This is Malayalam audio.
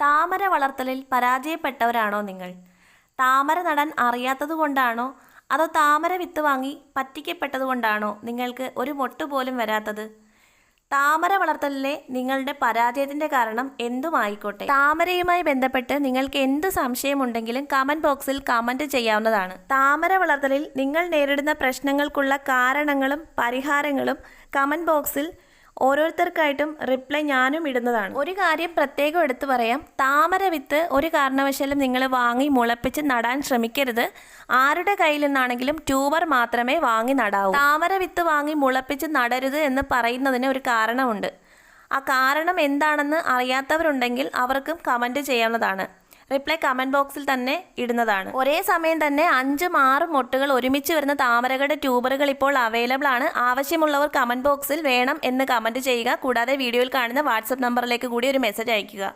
താമര വളർത്തലിൽ പരാജയപ്പെട്ടവരാണോ നിങ്ങൾ? താമര നടാൻ അറിയാത്തതുകൊണ്ടാണോ? അതോ താമര വിത്ത് വാങ്ങി പറ്റിക്കപ്പെട്ടതുകൊണ്ടാണോ നിങ്ങൾക്ക് ഒരു മൊട്ടുപോലും വരാത്തത്? താമര വളർത്തലിലെ നിങ്ങളുടെ പരാജയത്തിന്റെ കാരണം എന്തുമായിക്കോട്ടെ താമരയുമായി ബന്ധപ്പെട്ട് നിങ്ങൾക്ക് എന്ത് സംശയമുണ്ടെങ്കിലും കമന്റ് ബോക്സിൽ കമന്റ് ചെയ്യാവുന്നതാണ്. താമര വളർത്തലിൽ നിങ്ങൾ നേരിടുന്ന പ്രശ്നങ്ങൾക്കുള്ള കാരണങ്ങളും പരിഹാരങ്ങളും കമന്റ് ബോക്സിൽ ഓരോരുത്തർക്കായിട്ടും റിപ്ലൈ ഞാനും ഇടുന്നതാണ്. ഒരു കാര്യം പ്രത്യേകം എടുത്തു പറയാം. താമര വിത്ത് ഒരു കാരണവശാലും നിങ്ങൾ വാങ്ങി മുളപ്പിച്ച് നടാൻ ശ്രമിക്കരുത്. ആരുടെ കയ്യിൽ നിന്നാണെങ്കിലും ട്യൂബർ മാത്രമേ വാങ്ങി നടാവൂ. താമര വിത്ത് വാങ്ങി മുളപ്പിച്ച് നടരുത് എന്ന് പറയുന്നതിന് ഒരു കാരണമുണ്ട്. ആ കാരണം എന്താണെന്ന് അറിയാത്തവരുണ്ടെങ്കിൽ അവർക്കും കമന്റ് ചെയ്യാവുന്നതാണ്. റിപ്ലൈ കമന്റ് ബോക്സിൽ തന്നെ ഇടുന്നതാണ്. ഒരേ സമയം തന്നെ അഞ്ചും ആറും മൊട്ടുകൾ ഒരുമിച്ച് വരുന്ന താമരകളുടെ ട്യൂബറുകൾ ഇപ്പോൾ അവൈലബിൾ ആണ്. ആവശ്യമുള്ളവർ കമന്റ് ബോക്സിൽ വേണം എന്ന് കമന്റ് ചെയ്യുക. കൂടാതെ വീഡിയോയിൽ കാണുന്ന വാട്സപ്പ് നമ്പറിലേക്ക് കൂടി ഒരു മെസ്സേജ് അയയ്ക്കുക.